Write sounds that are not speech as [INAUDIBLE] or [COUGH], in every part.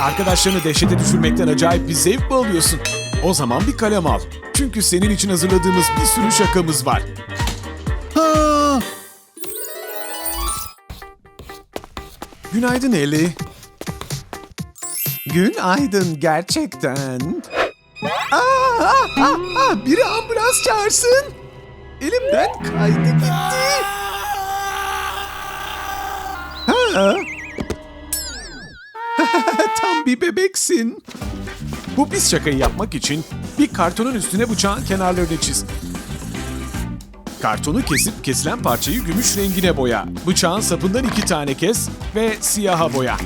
Arkadaşlarını dehşete düşürmekten acayip bir zevk mi alıyorsun? O zaman bir kalem al. Çünkü senin için hazırladığımız bir sürü şakamız var. Ha! Günaydın Ellie. Günaydın gerçekten. Aa, aa, aa, aa, biri ambulans çağırsın. Elimden kaydı gitti. Ha. Tam bir bebeksin. Bu pis şakayı yapmak için bir kartonun üstüne bıçağın kenarlarını çiz. Kartonu kesip kesilen parçayı gümüş rengine boya. Bıçağın sapından iki tane kes ve siyaha boya.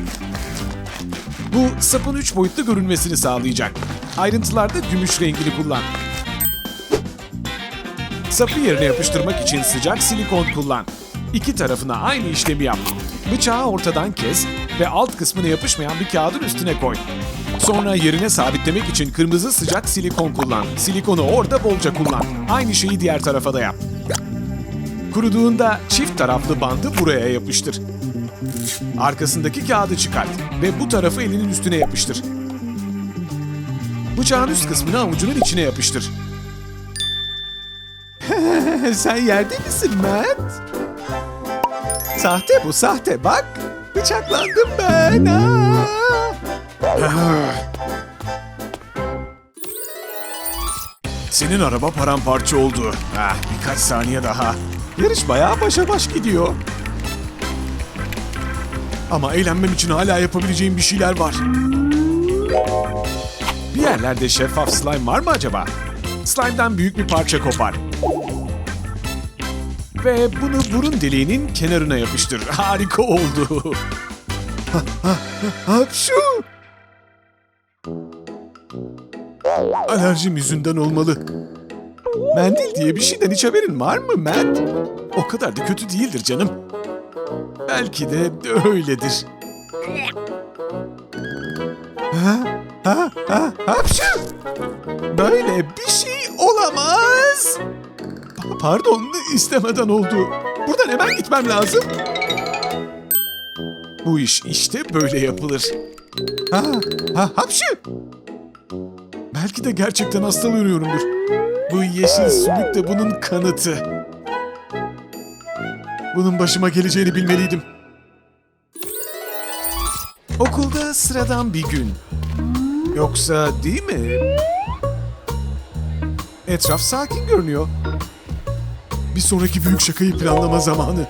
Bu sapın üç boyutlu görünmesini sağlayacak. Ayrıntılarda gümüş rengini kullan. Sapı yerine yapıştırmak için sıcak silikon kullan. İki tarafına aynı işlemi yap. Bıçağı ortadan kes ve alt kısmına yapışmayan bir kağıdın üstüne koy. Sonra yerine sabitlemek için kırmızı sıcak silikon kullan. Silikonu orada bolca kullan. Aynı şeyi diğer tarafa da yap. Kuruduğunda çift taraflı bandı buraya yapıştır. Arkasındaki kağıdı çıkart ve bu tarafı elinin üstüne yapıştır. Bıçağın üst kısmını avucunun içine yapıştır. [LAUGHS] Sen yerde misin Matt? Sahte bu sahte bak. Bıçaklandım ben. Senin araba paramparça oldu. Ah, birkaç saniye daha. Yarış bayağı başa baş gidiyor. Ama eğlenmem için hala yapabileceğim bir şeyler var. Bir yerlerde şeffaf slime var mı acaba? Slime'dan büyük bir parça kopar. Ve bunu burun deliğinin kenarına yapıştır. [LAUGHS] Harika oldu. Hapşu! Alerjim yüzünden olmalı. Mendil diye bir şeyden hiç haberin var mı Matt? O kadar da kötü değildir canım. Belki de öyledir. Ha? Ha? Ha? Hapşu! Böyle bir şey olamaz. Pa- Pardon, istemeden oldu. Buradan hemen gitmem lazım. Bu iş işte böyle yapılır. Ha, ha, hapşı! Belki de gerçekten hastalanıyorumdur. Bu yeşil sümük de bunun kanıtı. Bunun başıma geleceğini bilmeliydim. Okulda sıradan bir gün. Yoksa değil mi? Etraf sakin görünüyor. Bir sonraki büyük şakayı planlama zamanı.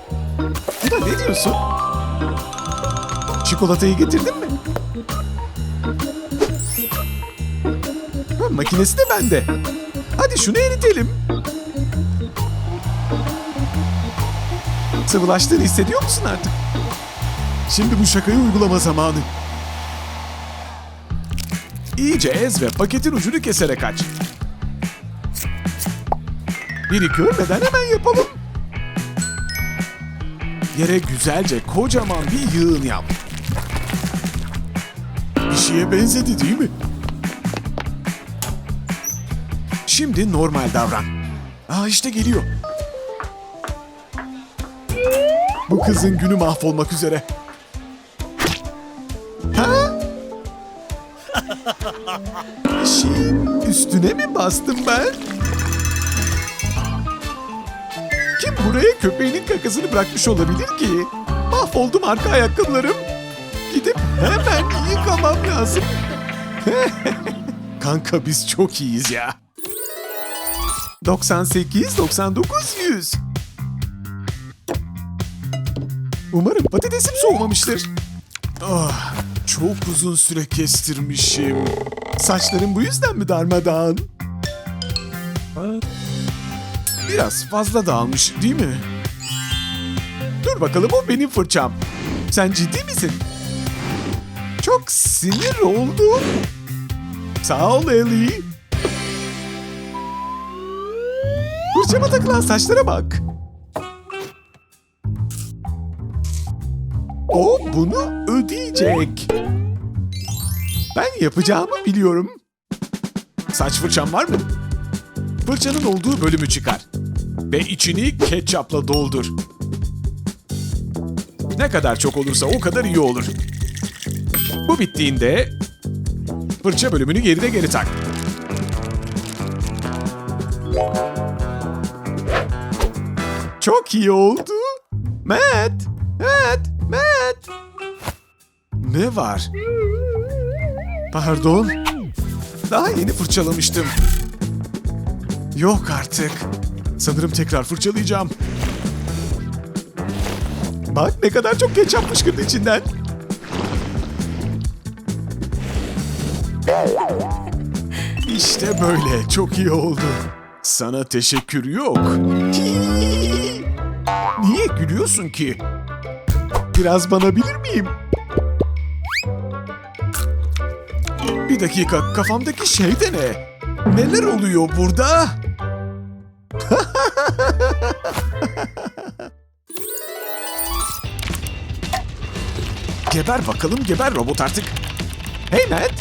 Buna ne diyorsun? Çikolatayı getirdin mi? Ha, makinesi de bende. Hadi şunu eritelim. Sıvılaştığını hissediyor musun artık? Şimdi bu şakayı uygulama zamanı. İyice ez ve paketin ucunu keserek aç. Biri görmeden hemen yapalım. Yere güzelce kocaman bir yığın yap. Bir şeye benzedi değil mi? Şimdi normal davran. Aa işte geliyor. Bu kızın günü mahvolmak üzere. Ha? [LAUGHS] Şeyin üstüne mi bastım ben? Buraya köpeğinin kakasını bırakmış olabilir ki? Mahvoldum arka ayakkabılarım. Gidip hemen yıkamam lazım. [LAUGHS] Kanka biz çok iyiyiz ya. 98, 99, 100. Umarım patatesim soğumamıştır. Ah, çok uzun süre kestirmişim. Saçlarım bu yüzden mi darmadağın? Biraz fazla dağılmış değil mi? Dur bakalım o benim fırçam. Sen ciddi misin? Çok sinir oldum. Sağ ol Ellie. Fırçama takılan saçlara bak. O bunu ödeyecek. Ben yapacağımı biliyorum. Saç fırçam var mı? Fırçanın olduğu bölümü çıkar. Ve içini ketçapla doldur. Ne kadar çok olursa o kadar iyi olur. Bu bittiğinde fırça bölümünü geride geri tak. Çok iyi oldu. Matt, Matt, Matt. Ne var? Pardon. Daha yeni fırçalamıştım. Yok artık. Sanırım tekrar fırçalayacağım. Bak ne kadar çok ketçap fışkırdı içinden. İşte böyle. Çok iyi oldu. Sana teşekkür yok. Niye gülüyorsun ki? Biraz bana bilir miyim? Bir dakika, kafamdaki şey de ne? Neler oluyor burada? Geber bakalım, geber robot artık. Hey Matt!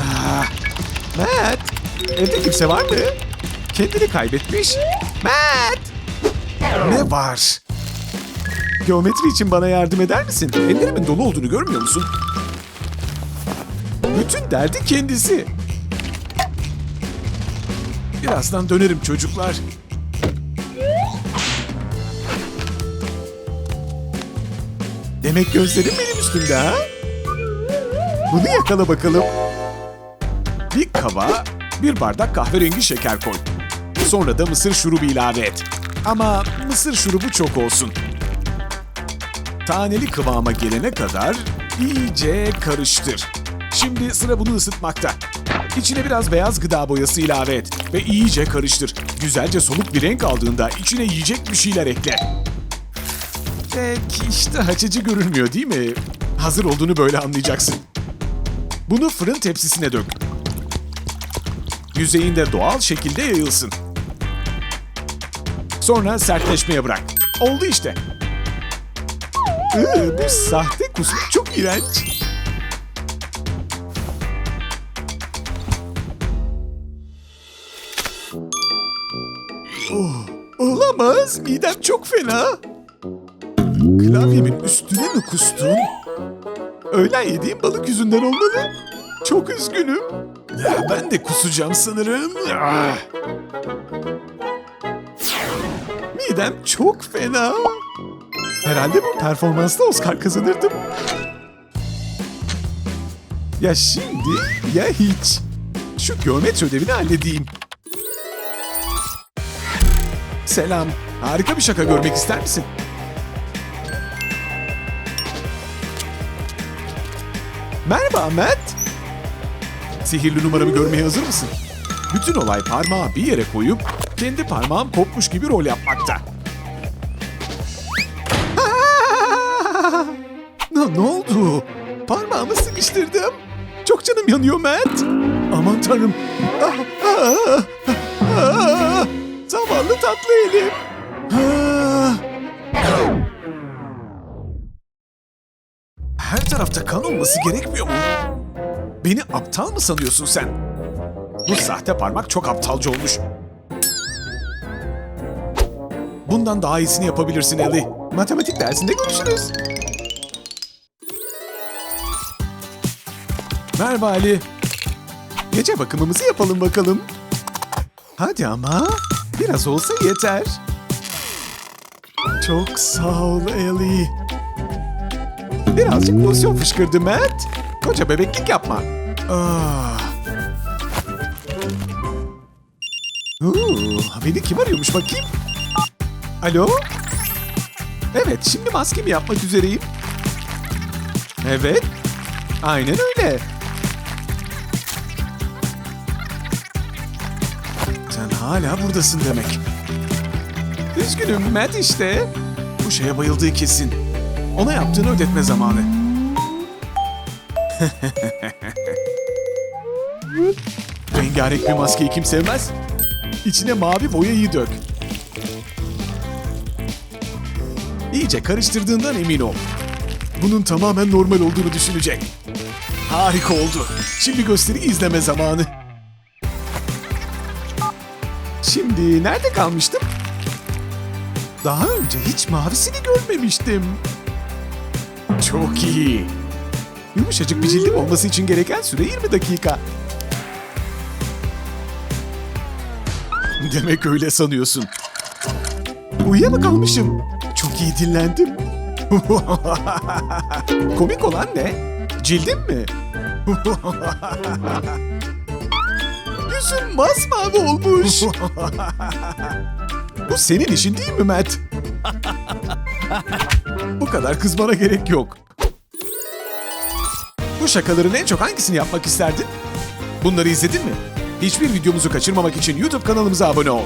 Ah, Matt! Evde kimse var mı? Kendini kaybetmiş. Matt! Ne var? Geometri için bana yardım eder misin? Ellerimin dolu olduğunu görmüyor musun? Bütün derdi kendisi. Birazdan dönerim çocuklar. Demek gözlerim benim üstümde ha? Bunu yakala bakalım. Bir kaba bir bardak kahverengi şeker koy. Sonra da mısır şurubu ilave et. Ama mısır şurubu çok olsun. Taneli kıvama gelene kadar iyice karıştır. Şimdi sıra bunu ısıtmakta. İçine biraz beyaz gıda boyası ilave et ve iyice karıştır. Güzelce soluk bir renk aldığında içine yiyecek bir şeyler ekle. Pek işte açıcı görünmüyor değil mi? Hazır olduğunu böyle anlayacaksın. Bunu fırın tepsisine dök. Yüzeyinde doğal şekilde yayılsın. Sonra sertleşmeye bırak. Oldu işte. Iı, bu sahte kusmuk çok iğrenç. Oh, olamaz. Midem çok fena. Klavyemin üstüne mi kustun? Öğlen yediğim balık yüzünden olmalı. Çok üzgünüm. Ya ben de kusacağım sanırım. Ah. Midem çok fena. Herhalde bu performansla Oscar kazanırdım. Ya şimdi ya hiç. Şu geometri ödevini halledeyim. Selam. Harika bir şaka görmek ister misin? Merhaba Matt. Sihirli numaramı görmeye hazır mısın? Bütün olay parmağı bir yere koyup kendi parmağım kopmuş gibi rol yapmakta. [LAUGHS] Ne, ne oldu? Parmağımı sıkıştırdım. Çok canım yanıyor Matt. Aman tanrım. Ah, ah, ah, Zavallı tatlı elim. Ah. [LAUGHS] tarafta kan olması gerekmiyor mu? Beni aptal mı sanıyorsun sen? Bu sahte parmak çok aptalca olmuş. Bundan daha iyisini yapabilirsin Ellie. Matematik dersinde görüşürüz. Merhaba Ali. Gece bakımımızı yapalım bakalım. Hadi ama biraz olsa yeter. Çok sağ ol Ellie. Birazcık losyon fışkırdı Matt. Koca bebeklik yapma. Ah. Uuu, beni kim arıyormuş bakayım? Alo? Evet, şimdi maskemi yapmak üzereyim. Evet, aynen öyle. Sen hala buradasın demek. Üzgünüm Matt işte. Bu şeye bayıldığı kesin. Ona yaptığını ödetme zamanı. [LAUGHS] Rengarenk bir maskeyi kim sevmez? İçine mavi boyayı dök. İyice karıştırdığından emin ol. Bunun tamamen normal olduğunu düşünecek. Harika oldu. Şimdi gösteri izleme zamanı. Şimdi nerede kalmıştım? Daha önce hiç mavisini görmemiştim. Çok iyi. Yumuşacık bir cildim olması için gereken süre 20 dakika. Demek öyle sanıyorsun. Uyuyakalmışım. Çok iyi dinlendim. [LAUGHS] Komik olan ne? Cildim mi? [LAUGHS] Yüzüm masmavi olmuş. [LAUGHS] Bu senin işin değil mi Matt? Bu kadar kızmana gerek yok. Bu şakaların en çok hangisini yapmak isterdin? Bunları izledin mi? Hiçbir videomuzu kaçırmamak için YouTube kanalımıza abone ol.